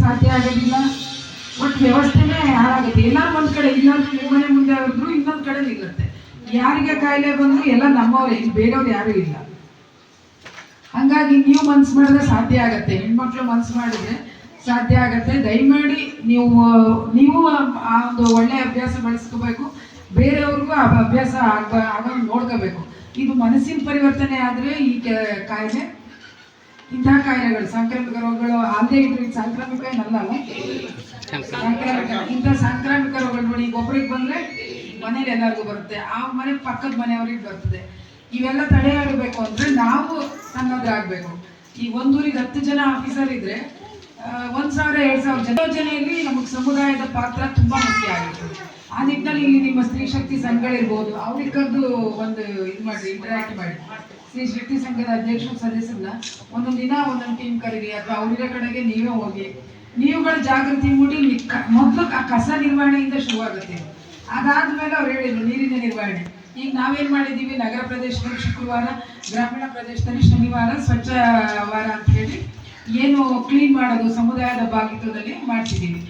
ಸಾಧ್ಯ ಆಗೋದಿಲ್ಲ ಒಟ್ಟು ವ್ಯವಸ್ಥೆನೇ ಹಾಳಾಗುತ್ತೆ. ಎಲ್ಲ ಒಂದು ಕಡೆ, ಇನ್ನೊಂದು ಮನೆ ಮುಂದೆ ಹೋದ್ರು ಇನ್ನೊಂದು ಕಡೆ ನಿಲ್ಲುತ್ತೆ. ಯಾರಿಗೆ ಕಾಯಿಲೆ ಬಂದ್ರು ಎಲ್ಲ ನಮ್ಮವ್ರೆ, ಇಲ್ಲಿ ಬೇರೆಯವ್ರು ಯಾರು ಇಲ್ಲ. ಹಂಗಾಗಿ ನೀವು ಮನ್ಸು ಮಾಡಿದ್ರೆ ಸಾಧ್ಯ ಆಗತ್ತೆ. ಹೆಣ್ಮಕ್ಳು ಮನ್ಸು ಮಾಡಿದ್ರೆ ಸಾಧ್ಯ ಆಗತ್ತೆ. ದಯಮಾಡಿ ನೀವು ನೀವು ಆ ಒಂದು ಒಳ್ಳೆ ಅಭ್ಯಾಸ ಬಳಸ್ಕೋಬೇಕು. ಬೇರೆಯವ್ರಿಗೂ ಆ ಅಭ್ಯಾಸ ಆಗ, ಆಗೋದು ನೋಡ್ಕೋಬೇಕು. ಇದು ಮನಸ್ಸಿನ ಪರಿವರ್ತನೆ ಆದರೆ ಈ ಕಾಯಿಲೆ, ಇಂತಹ ಕಾಯಿಲೆಗಳು, ಸಾಂಕ್ರಾಮಿಕ ರೋಗಗಳು ಅಲ್ಲದೆ ಸಾಂಕ್ರಾಮಿಕ ಏನಲ್ಲ? ಸಾಂಕ್ರಾಮಿಕ. ಇಂಥ ಸಾಂಕ್ರಾಮಿಕ ರೋಗಗಳು ನೋಡಿ, ಈಗ ಬಂದ್ರೆ ಮನೇಲಿ ಎಲ್ಲರಿಗೂ ಬರುತ್ತೆ. ಆ ಮನೆ ಪಕ್ಕದ ಮನೆಯವ್ರಿಗೆ ಬರ್ತದೆ. ಇವೆಲ್ಲ ತಡೆಯಾಡಬೇಕು ಅಂದ್ರೆ ನಾವು ಸನ್ನದ್ರಾಗಬೇಕು ಈ ಒಂದೂರಿಗೆ ಹತ್ತು ಜನ ಆಫೀಸರ್ ಇದ್ರೆ ಒಂದ್ ಸಾವಿರ, ಎರಡ್ ಸಾವಿರ ಜನ. ಯೋಜನೆಯಲ್ಲಿ ನಮಗೆ ಸಮುದಾಯದ ಪಾತ್ರ ಇಲ್ಲಿ ನಿಮ್ಮ ಸ್ತ್ರೀ ಶಕ್ತಿ ಸಂಘಗಳಿರ್ಬೋದು, ಅವ್ರಿಗೆ ಕರೆದು ಒಂದು ಇದು ಮಾಡಿ ಇಂಟರಾಕ್ಟ್ ಮಾಡಿ ಸ್ತ್ರೀ ಶಕ್ತಿ ಸಂಘದ ಅಧ್ಯಕ್ಷರು, ಸದಸ್ಯರನ್ನ ಒಂದೊಂದು ದಿನ ಒಂದೊಂದು ಟೀಮ್ ಕರೀರಿ, ಅಥವಾ ಅವರಿರೋ ಕಡೆಗೆ ನೀವೇ ಹೋಗಿ. ನೀವುಗಳ ಜಾಗೃತಿ ಮೂಡಿ ಮೊದಲು ಕಸ ನಿರ್ವಹಣೆಯಿಂದ ಶುರುವಾಗುತ್ತೆ. ಆಗುತ್ತೆ ಅದಾದ್ಮೇಲೆ ಅವ್ರು ಹೇಳಿದ್ರು, ನೀರಿನ ನಿರ್ವಹಣೆ. ಈಗ ನಾವೇನ್ ಮಾಡಿದೀವಿ ನಗರ ಪ್ರದೇಶದಲ್ಲಿ ಶುಕ್ರವಾರ, ಗ್ರಾಮೀಣ ಪ್ರದೇಶದಲ್ಲಿ ಶನಿವಾರ, ಸ್ವಚ್ಛ ವಾರ ಅಂತ ಹೇಳಿ, ಏನು ಕ್ಲೀನ್ ಮಾಡೋದು, ಸಮುದಾಯದ ಭಾಗಿತ್ವದಲ್ಲಿ ಮಾಡ್ತಿದ್ದೀವಿ.